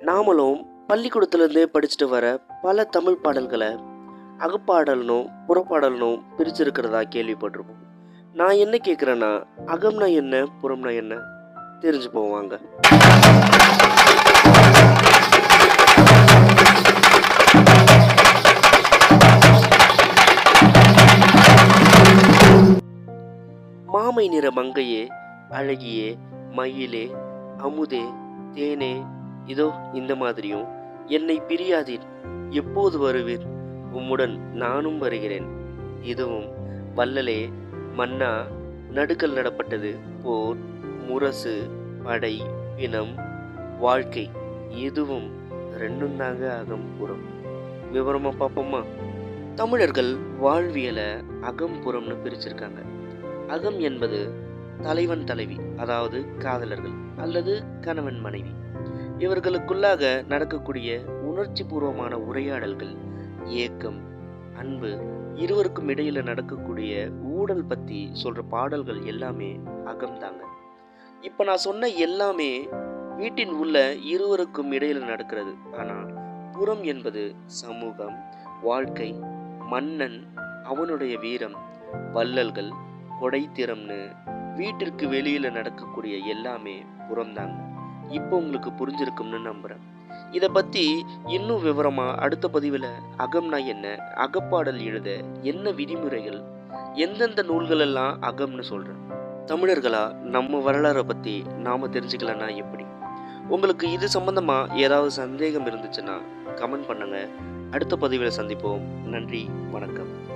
நாமளும் பள்ளிக்கூடத்துலேருந்து படிச்சுட்டு வர பல தமிழ் பாடல்களை அகப்பாடல்னும் புறப்பாடல்னும் பிரிச்சிருக்கிறதா கேள்விப்பட்டிருப்போம். நான் என்ன கேட்குறேன்னா அகம்னா என்ன புறம்னா என்ன? தெரிஞ்சு போவாங்க மாமை நிற மங்கையே அழகியே மயிலே அமுதே தேனே இதோ இந்த மாதிரியும் என்னை பிரியாதீர். எப்போது வருவீர்? உம்முடன் நானும் வருகிறேன். இதுவும் வல்லலே மன்னா நடுக்கல் நடப்பட்டது. போர் முரசு படை பிணம் வாழ்க்கை இதுவும் ரெண்டும் தாங்க அகம் புறம். விவரமா பார்ப்போமா தமிழர்கள் வாழ்வியலை அகம் புறம்னு பிரிச்சிருக்காங்க. அகம் என்பது தலைவன் தலைவி அதாவது காதலர்கள் அல்லது கணவன் மனைவி. இவர்களுக்குள்ளாக நடக்கக்கூடிய உணர்ச்சி பூர்வமான உரையாடல்கள் ஏக்கம் அன்பு இருவருக்கும் இடையில நடக்கக்கூடிய ஊடல் பத்தி சொல்ற பாடல்கள் எல்லாமே அகம்தாங்க. இப்ப நான் சொன்ன எல்லாமே வீட்டின் உள்ள இருவருக்கும் இடையில நடக்கிறது. ஆனால் புறம் என்பது சமூகம் வாழ்க்கை மன்னன் அவனுடைய வீரம் வள்ளல்கள் கொடைத்திறம்னு வீட்டிற்கு வெளியில நடக்கக்கூடிய எல்லாமே புறம்தாங்க. இப்போ உங்களுக்கு புரிஞ்சிருக்கும்னு நம்புகிறேன் இதை பற்றி இன்னும் விவரமாக அடுத்த பதிவில் அகம்னா என்ன அகப்பாடல் எழுத என்ன விதிமுறைகள் எந்தெந்த நூல்களெல்லாம் அகம்னு சொல்கிறேன் தமிழர்களா நம்ம வரலாறை பற்றி நாம் தெரிஞ்சுக்கலன்னா எப்படி? உங்களுக்கு இது சம்பந்தமாக ஏதாவது சந்தேகம் இருந்துச்சுன்னா கமெண்ட் பண்ணுங்கள் அடுத்த பதிவில் சந்திப்போம். நன்றி வணக்கம்.